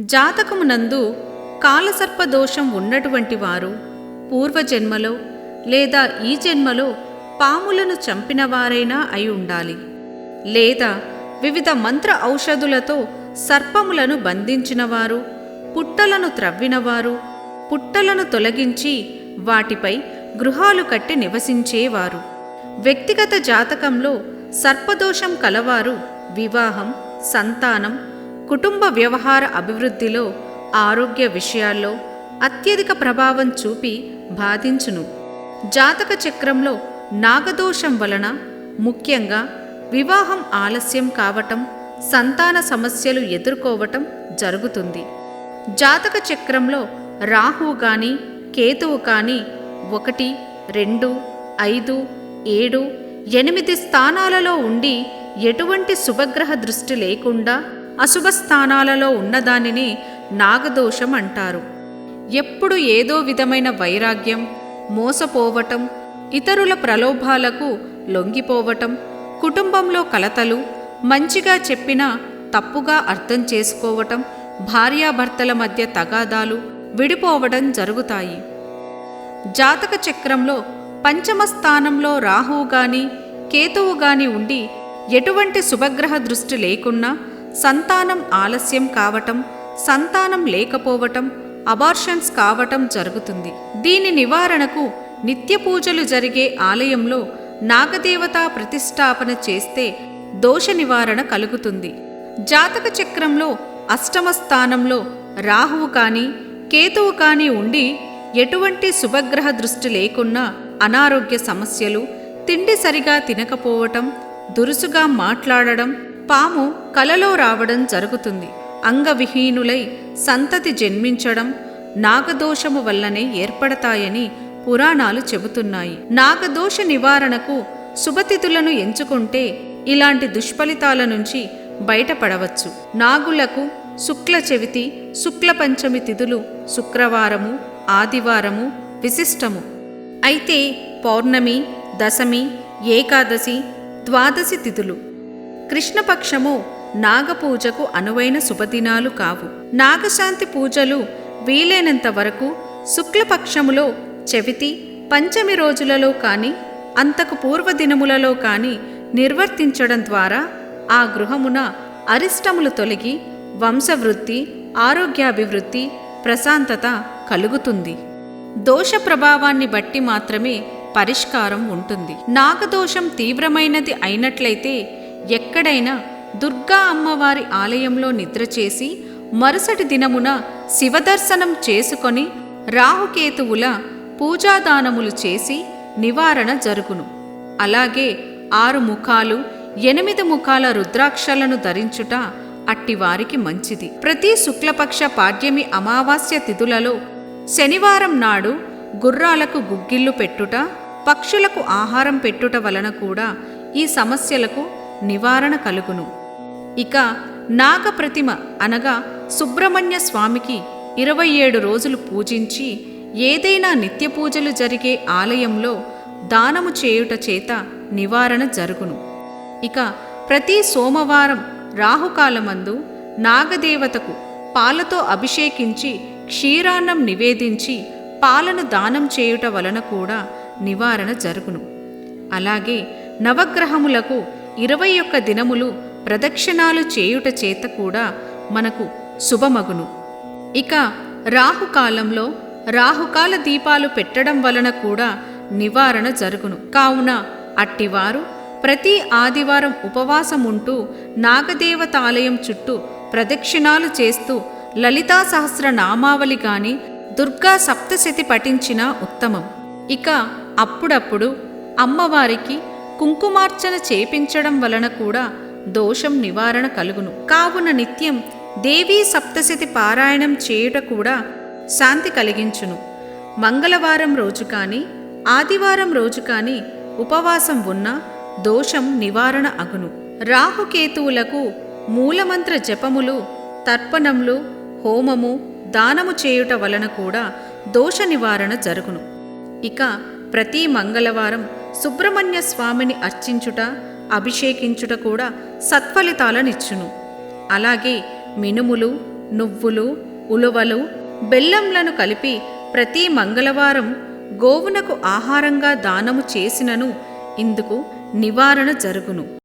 జాతకమునందు కాలసర్పదోషం ఉన్నటువంటి వారు పూర్వజన్మలో లేదా ఈ జన్మలో పాములను చంపినవారైనా అయి ఉండాలి. లేదా వివిధ మంత్ర ఔషధులతో సర్పములను బంధించినవారు పుట్టలను త్రవ్వినవారు పుట్టలను తొలగించి వాటిపై గృహాలు కట్టి నివసించేవారు. వ్యక్తిగత జాతకంలో సర్పదోషం కలవారు వివాహం సంతానం కుటుంబ వ్యవహార అభివృద్ధిలో ఆరోగ్య విషయాల్లో అత్యధిక ప్రభావం చూపి బాధించును. జాతక చక్రంలో నాగదోషం వలన ముఖ్యంగా వివాహం ఆలస్యం కావటం సంతాన సమస్యలు ఎదుర్కోవటం జరుగుతుంది. జాతక చక్రంలో రాహువు కానీ కేతువు కానీ ఒకటి రెండు ఐదు ఏడు ఎనిమిది స్థానాలలో ఉండి ఎటువంటి శుభగ్రహ దృష్టి లేకుండా అశుభ స్థానాలలో ఉన్నదానిని నాగదోషం అంటారు. ఎప్పుడు ఏదో విధమైన వైరాగ్యం మోసపోవటం ఇతరుల ప్రలోభాలకు లొంగిపోవటం కుటుంబంలో కలతలు మంచిగా చెప్పినా తప్పుగా అర్థం చేసుకోవటం భార్యాభర్తల మధ్య తగాదాలు విడిపోవడం జరుగుతాయి. జాతక చక్రంలో పంచమ స్థానంలో రాహువు గాని కేతువు గాని ఉండి ఎటువంటి శుభగ్రహ దృష్టి లేకున్నా సంతానం ఆలస్యం కావటం సంతానం లేకపోవటం అబార్షన్స్ కావటం జరుగుతుంది. దీని నివారణకు నిత్య పూజలు జరిగే ఆలయంలో నాగదేవతా ప్రతిష్టాపన చేస్తే దోష నివారణ కలుగుతుంది. జాతక చక్రంలో అష్టమ స్థానంలో రాహువు కానీ కేతువు కానీ ఉండి ఎటువంటి శుభగ్రహ దృష్టి లేకున్నా అనారోగ్య సమస్యలు తిండి సరిగా తినకపోవటం దురుసుగా మాట్లాడడం పాము కలలో రావడం జరుగుతుంది. అంగవిహీనులై సంతతి జన్మించడం నాగదోషము వల్లనే ఏర్పడతాయని పురాణాలు చెబుతున్నాయి. నాగదోష నివారణకు శుభతిథులను ఎంచుకుంటే ఇలాంటి దుష్ఫలితాల నుంచి బయటపడవచ్చు. నాగులకు శుక్ల చవితి శుక్ల పంచమి తిథులు శుక్రవారము ఆదివారము విశిష్టము. అయితే పౌర్ణమి దశమి ఏకాదశి ద్వాదశి తిథులు కృష్ణపక్షము నాగపూజకు అనువైన శుభదినాలు కావు. నాగశాంతి పూజలు వీలైనంత వరకు శుక్లపక్షములో చెవితి పంచమి రోజులలో కానీ అంతకు పూర్వదినములలో కానీ నిర్వర్తించడం ద్వారా ఆ గృహమున అరిష్టములు తొలగి వంశవృద్ధి ఆరోగ్యాభివృద్ధి ప్రశాంతత కలుగుతుంది. దోష ప్రభావాన్ని బట్టి మాత్రమే పరిష్కారం ఉంటుంది. నాగదోషం తీవ్రమైనది అయినట్లయితే ఎక్కడైనా దుర్గా అమ్మవారి ఆలయంలో నిద్ర చేసి మరుసటి దినమున శివదర్శనం చేసుకొని రాహుకేతువుల పూజాదానములు చేసి నివారణ జరుగును. అలాగే ఆరు ముఖాలు ఎనిమిది ముఖాల రుద్రాక్షలను ధరించుట అట్టివారికి మంచిది. ప్రతి శుక్లపక్ష పాడ్యమి అమావాస్య తిథులలో శనివారం నాడు గుర్రాలకు గుగ్గిళ్ళు పెట్టుట పక్షులకు ఆహారం పెట్టుట వలన కూడా ఈ సమస్యలకు నివారణ కలుగును. ఇక నాగప్రతిమ అనగా సుబ్రహ్మణ్య స్వామికి ఇరవై ఏడు రోజులు పూజించి ఏదైనా నిత్య పూజలు జరిగే ఆలయంలో దానము చేయుట చేత నివారణ జరుగును. ఇక ప్రతి సోమవారం రాహుకాలమందు నాగదేవతకు పాలతో అభిషేకించి క్షీరాన్నం నివేదించి పాలను దానం చేయుట వలన కూడా నివారణ జరుగును. అలాగే నవగ్రహములకు ఇరవై ఒక్క దినములు ప్రదక్షిణాలు చేయుట చేత కూడా మనకు శుభమగును. ఇక రాహుకాలంలో రాహుకాల దీపాలు పెట్టడం వలన కూడా నివారణ జరుగును. కావున అట్టివారు ప్రతి ఆదివారం ఉపవాసం ఉంటూ నాగదేవతాలయం చుట్టూ ప్రదక్షిణాలు చేస్తూ లలితా సహస్ర నామావళి గాని దుర్గా సప్తశతి పఠించిన ఉత్తమం. ఇక అప్పుడప్పుడు అమ్మవారికి కుంకుమార్చన చేపించడం వలన కూడా దోషం నివారణ కలుగును. కావున నిత్యం దేవీ సప్తశతి పారాయణం చేయుట కూడా శాంతి కలిగించును. మంగళవారం రోజు కానీ ఆదివారం రోజు కానీ ఉపవాసం ఉన్న దోషం నివారణ అగును. రాహుకేతువులకు మూలమంత్ర జపములు తర్పణములు హోమము దానము చేయుట వలన కూడా దోష నివారణ జరుగును. ఇక ప్రతి మంగళవారం సుబ్రహ్మణ్య స్వామిని అర్చించుట అభిషేకించుట కూడా సత్ఫలితాలనిచ్చును. అలాగే మినుములు నువ్వులు ఉలువలు బెల్లంలను కలిపి ప్రతి మంగళవారం గోవునకు ఆహారంగా దానము చేసినను ఇందుకు నివారణ జరుగును.